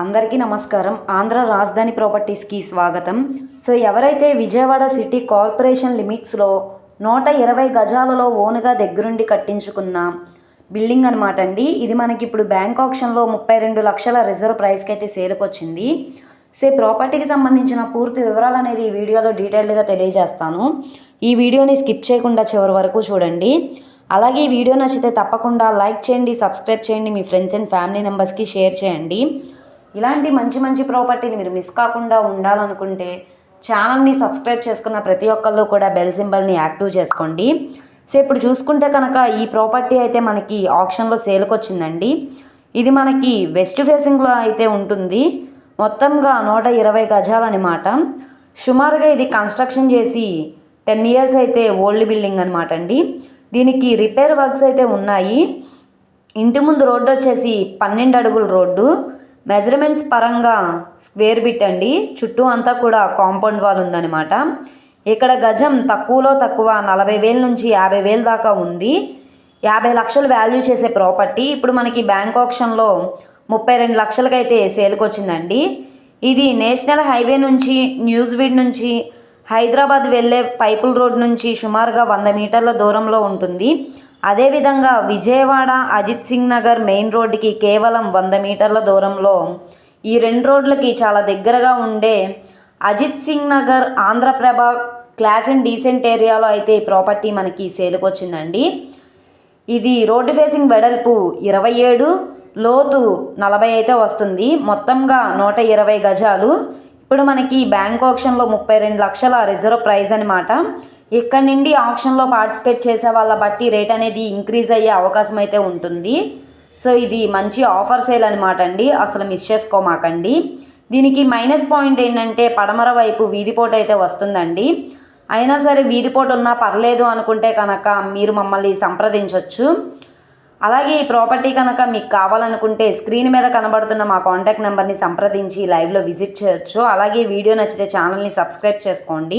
అందరికీ నమస్కారం. ఆంధ్ర రాజధాని ప్రాపర్టీస్కి స్వాగతం. సో ఎవరైతే విజయవాడ సిటీ కార్పొరేషన్ లిమిట్స్లో నూట ఇరవై గజాలలో ఓనుగా దగ్గరుండి కట్టించుకున్న బిల్డింగ్ అనమాట అండి. ఇది మనకి ఇప్పుడు బ్యాంక్ ఆప్షన్లో ముప్పై రెండు లక్షల రిజర్వ్ ప్రైస్కి అయితే సేల్కి వచ్చింది ప్రాపర్టీకి సంబంధించిన పూర్తి వివరాలు అనేది ఈ వీడియోలో డీటెయిల్డ్గా తెలియజేస్తాను. ఈ వీడియోని స్కిప్ చేయకుండా చివరి వరకు చూడండి. అలాగే ఈ వీడియో నచ్చితే తప్పకుండా లైక్ చేయండి సబ్స్క్రైబ్ చేయండి మీ ఫ్రెండ్స్ అండ్ ఫ్యామిలీ మెంబర్స్కి షేర్ చేయండి. ఇలాంటి మంచి మంచి ప్రాపర్టీని మీరు మిస్ కాకుండా ఉండాలనుకుంటే ఛానల్ని సబ్స్క్రైబ్ చేసుకున్న ప్రతి ఒక్కళ్ళు కూడా బెల్ సింబల్ని యాక్టివ్ చేసుకోండి. సో ఇప్పుడు చూసుకుంటే కనుక ఈ ప్రాపర్టీ అయితే మనకి ఆప్షన్లో సేల్కి వచ్చిందండి. ఇది మనకి వెస్ట్ ఫేసింగ్లో అయితే ఉంటుంది. మొత్తంగా నూట ఇరవై గజాలన్నమాట సుమారుగా ఇది కన్స్ట్రక్షన్ చేసి టెన్ ఇయర్స్ అయితే ఓల్డ్ బిల్డింగ్ అనమాట అండి. దీనికి రిపేర్ వర్క్స్ అయితే ఉన్నాయి. ఇంటి ముందు రోడ్డు వచ్చేసి పన్నెండు అడుగుల రోడ్డు. మెజర్మెంట్స్ పరంగా స్క్వేర్ బిట్ అండి. చుట్టూ అంతా కూడా కాంపౌండ్ వాల్ ఉందన్నమాట. ఇక్కడ గజం తక్కువలో తక్కువ నలభై వేల నుంచి యాభై వేల దాకా ఉంది. యాభై లక్షలు వాల్యూ చేసే ప్రాపర్టీ ఇప్పుడు మనకి బ్యాంక్ ఆప్షన్లో ముప్పై రెండు లక్షలకైతే సేల్కి వచ్చిందండి ఇది నేషనల్ హైవే నుంచి న్యూస్వీడ్ నుంచి హైదరాబాద్ వెళ్ళే పైపుల్ రోడ్ నుంచి సుమారుగా వంద మీటర్ల దూరంలో ఉంటుంది. అదేవిధంగా విజయవాడ అజిత్ సింగ్ నగర్ మెయిన్ రోడ్డుకి కేవలం వంద మీటర్ల దూరంలో ఈ రెండు రోడ్లకి చాలా దగ్గరగా ఉండే Ajit Singh Nagar Andhraprabha class and decent ఏరియాలో అయితే ఈ ప్రాపర్టీ మనకి సేల్కి వచ్చిందండి. ఇది రోడ్డు ఫేసింగ్ వెడల్పు ఇరవై ఏడు లోతు నలభై అయితే వస్తుంది. మొత్తంగా నూట ఇరవై గజాలు. ఇప్పుడు మనకి బ్యాంక్ ఆప్షన్లో ముప్పై రెండు లక్షల రిజర్వ్ ప్రైజ్ అనమాట ఇక్కడ నుండి ఆప్షన్లో పార్టిసిపేట్ చేసే వాళ్ళ బట్టి రేట్ అనేది ఇంక్రీజ్ అయ్యే అవకాశం అయితే ఉంటుంది. సో ఇది మంచి ఆఫర్ సేల్ అనమాట అండి. అసలు మిస్ చేసుకోమాకండి. దీనికి మైనస్ పాయింట్ ఏంటంటే పడమర వైపు వీధిపోటు అయితే వస్తుందండి. అయినా సరే వీధిపోటు ఉన్నా పర్లేదు అనుకుంటే కనుక మీరు మమ్మల్ని సంప్రదించవచ్చు అలాగే ఈ ప్రాపర్టీ కనుక మీకు కావాలనుకుంటే స్క్రీన్ మీద కనబడుతున్న మా కాంటాక్ట్ నెంబర్ని సంప్రదించి లైవ్లో విజిట్ చేయొచ్చు. అలాగే వీడియో నచ్చితే ఛానల్ని సబ్స్క్రైబ్ చేసుకోండి.